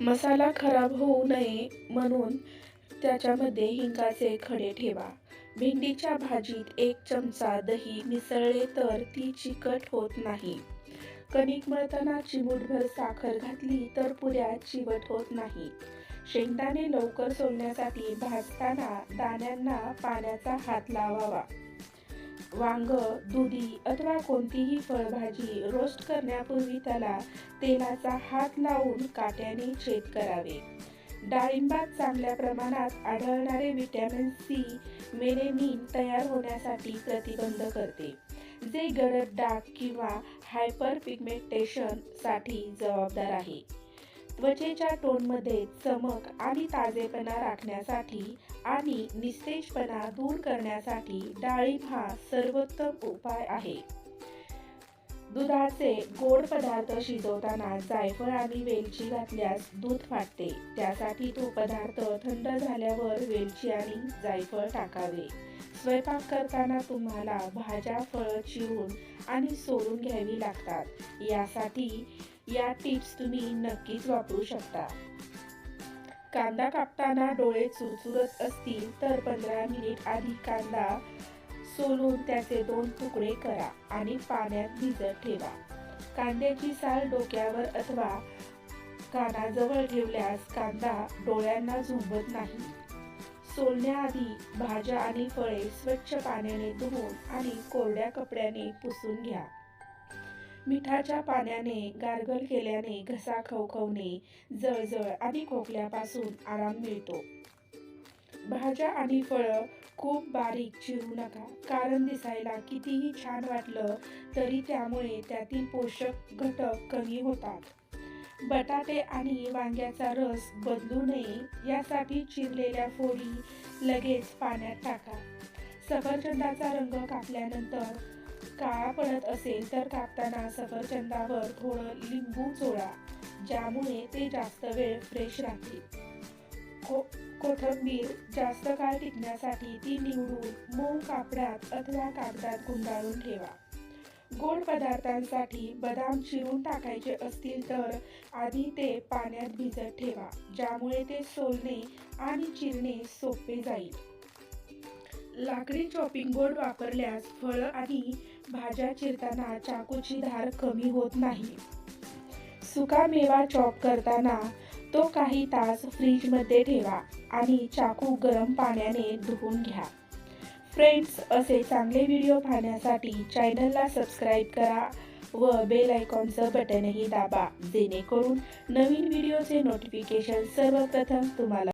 मसाला खराब होऊ नये म्हणून त्याच्यामध्ये हिंगाचे खडे ठेवा. भेंडीच्या भाजीत एक चमचा दही मिसळले तर ती चिकट होत नाही. कणिक मळताना चिमूटभर साखर घातली तर पुऱ्या चिवट होत नाही. शेंगदाणे लवकर सोलण्यासाठी भाजताना दाण्यांना पाण्याचा हात लावावा. वांग दुधी अथवा कोणतीही फळभाजी रोस्ट करण्यापूर्वी त्याला तेलाचा हात लावून काट्याने छेद करावे. डाळिंबात चांगल्या प्रमाणात आढळणारे व्हिटॅमिन सी मेलेनिन तयार होण्यासाठी प्रतिबंध करते जे गडद डाग किंवा हायपर पिगमेंटेशनसाठी जबाबदार आहे. त्वचेच्या टोनमध्ये चमक आणि ताजेपणा राखण्यासाठी आणि निस्तेजपणा दूर करण्यासाठी डाळिंब हा सर्वोत्तम उपाय आहे. दुधाचे गोड पदार्थ शिजवताना जायफळ आणि वेलची घातल्यास दूध फाटते. त्यासाठी तो पदार्थ थंड झाल्यावर वेलची आणि जायफळ टाकावे. स्वयंपाक करताना तुम्हाला भाज्या फळं चिरून आणि सोलून घ्यावी लागतात. यासाठी या टिप्स तुम्ही नक्कीच वापरू शकता. कांदा कापताना डोळे चुरचुरत असतील तर पंधरा मिनिट आधी कांदा सोलून त्याचे दोन तुकडे करा आणि पाण्यात भिजत ठेवा. कांद्याची साल डोक्यावर अथवा कानाजवळ ठेवल्यास कांदा डोळ्यांना झुंबत नाही. सोलण्याआधी भाज्या आणि फळे स्वच्छ पाण्याने धुवून आणि कोरड्या कपड्याने पुसून घ्या. मिठाच्या पाण्याने गारगल केल्याने घसा खवखवणे जळजळ आणि खोकल्यापासून आराम मिळतो. भाज्या आणि फळं खूप बारीक चिरू नका कारण दिसायला कितीही छान वाटलं तरी त्यामुळे त्यातील पोषक घटक कमी होतात. बटाटे आणि वांग्याचा रस बदलू नये यासाठी चिरलेल्या फोडी लगेच पाण्यात टाका. सफरचंदाचा रंग कापल्यानंतर काळा पडत असेल तर कापताना सफरचंदावर थोडं लिंबू चोळा ज्यामुळे ते जास्त वेळ फ्रेश राहतील. को कोथिंबीर जास्त काळ टिकण्यासाठी ती निवडून मऊ कापडात अथवा कागदात गुंडाळून ठेवा. गोड पदार्थांसाठी बदाम चिरून टाकायचे असतील तर आधी ते पाण्यात भिजत ठेवा ज्यामुळे ते सोलणे आणि चिरणे सोपे जाईल. लाकडी चॉपिंग बोर्ड वापरल्यास फळं आणि भाज्या चिरताना चाकूची धार कमी होत नाही. सुका मेवा चॉप करताना तो काही तास फ्रीजमध्ये ठेवा आणि चाकू गरम पाण्याने धुवून घ्या. फ्रेंड्स असे चांगले व्हिडिओ पाहण्यासाठी चॅनलला सबस्क्राईब करा व बेल आयकॉनचं बटनही दाबा जेणेकरून नवीन व्हिडिओचे नोटिफिकेशन सर्वप्रथम तुम्हाला